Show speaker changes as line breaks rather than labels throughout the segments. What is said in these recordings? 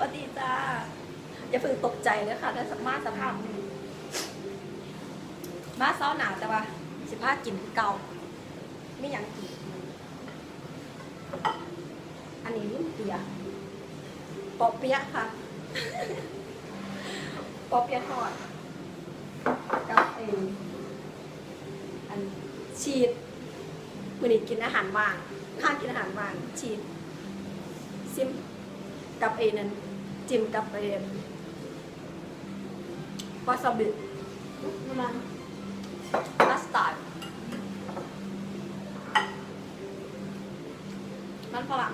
วัสดีจ้าอย่าเพิ่งตกใจเลยค่ะถ้าสมาสภาพนี้มาเศร้าหนาวแต่ว่าสิบห้ากินเก่าไม่ยังกินอันนี้รุ่นเปียปอเปียค่ะปอเปียทอดกับไออันชีสมือนี้กินอาหารว่างข้างกินอาหารว่างชีสซิมกับไอ้นั้น จิ้มกับไอ้วาซาบิมันมัสตาร์ดมันฝรั่ง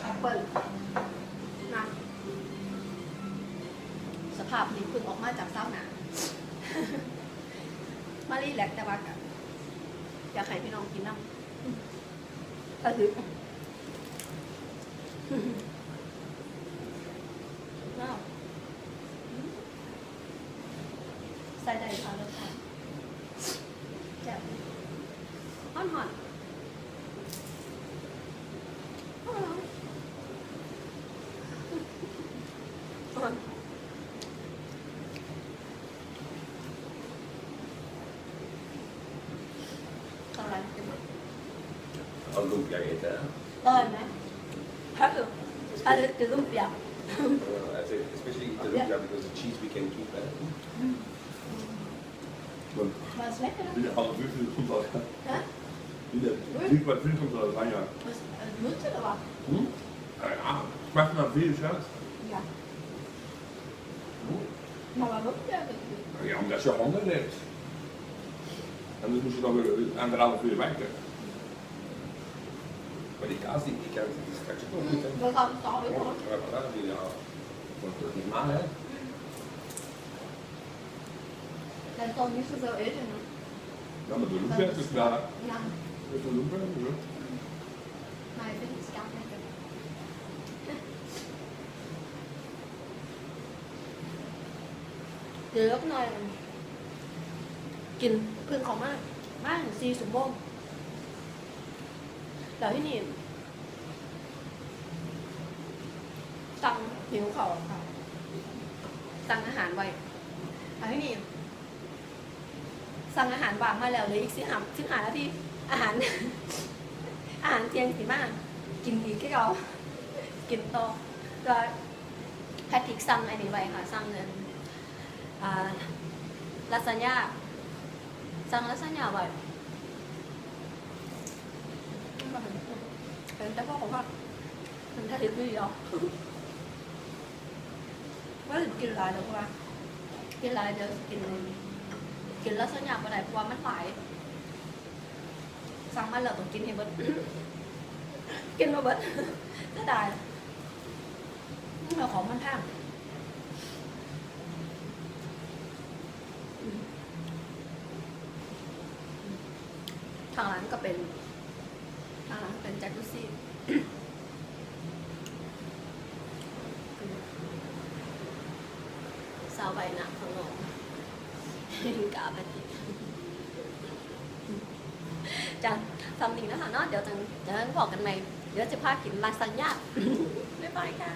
แอปเปิลนะสภาพนี้เพิ่งออกมาจากเศร้าหนามารีแลกซ์แต่ว่าก็อยากให้พี่น้องกินน้ำก็คือว้าวใส่ได้ค่ะแล้วค่ะแจ่บหอนหอนหอนหอนอะไรกัน
เอาลูกใหญ่แต่
อร่อยไหมถ้าคืออั นนี้คือลูกเปียก
Uh, I say, especially eat the lumpia because the cheese we can keep there.
Men
Maar
is lekker. hè? half uur zit
goed.
Hè? Drie kwartier komt er. Dus, eh, het
moet er wat.
Hm? Ja, kwart naar vier is uit.
Ja. Hm? Maar waarom dat?
Ja, omdat je handen heeft. En dus moest je dan weer anderhalf uur werken.
Maar die kaas die, die kan ook niet.
We gaan het al weer.
Ja, dat is niet maar, hè?
Den står niet zoveel eten. hè?
Ja, maar de lumpia is klaar.
Ja,
Met de lumpia, ja.
maar ik vind het schaam lekker. เดี๋ยวหน่อยกินเพิ่งของมากมากถึงสี่สมบูรณ์แล้วที่นี่สั่งหิวเขาค่ะสั่งอาหารไว้แล้วที่นี่ สั่งอาหารวางมาแล้วเลยอีกสิหาสิหานาทีอาหาร อาหารเที่ยงสิมาก กินอีกแค่เรากินต่อก็แพทริกสั่งอันนี้ไว้ค่ะสั่งเงินลาซานญ่าสั่งลาซานญ่าไว้เป็นแต่พ่อของพ่อมันถ้าถึงไม่ยอมว่าถึงกินหลายแล้วว่ากินหลายเดี๋ยวกินเลย กินแลาซานใหญ่าก็ได้เพราะว่ามันหลายสั่งมาแล้วต้องกินให้เบิดกินมาเบิดจะได้เอาของมันแพงทางร้านก็เป็น ทางร้านเป็นแจ็คกุซี่สาวใบหนักของน้อง กาไปจังทำนี้นะคะเนาะเดี๋ยวจังเดี๋ยวจังบอกกันใหม่เดี๋ยวจะพากินลาซานญ่าบ๊ายบายค่ะ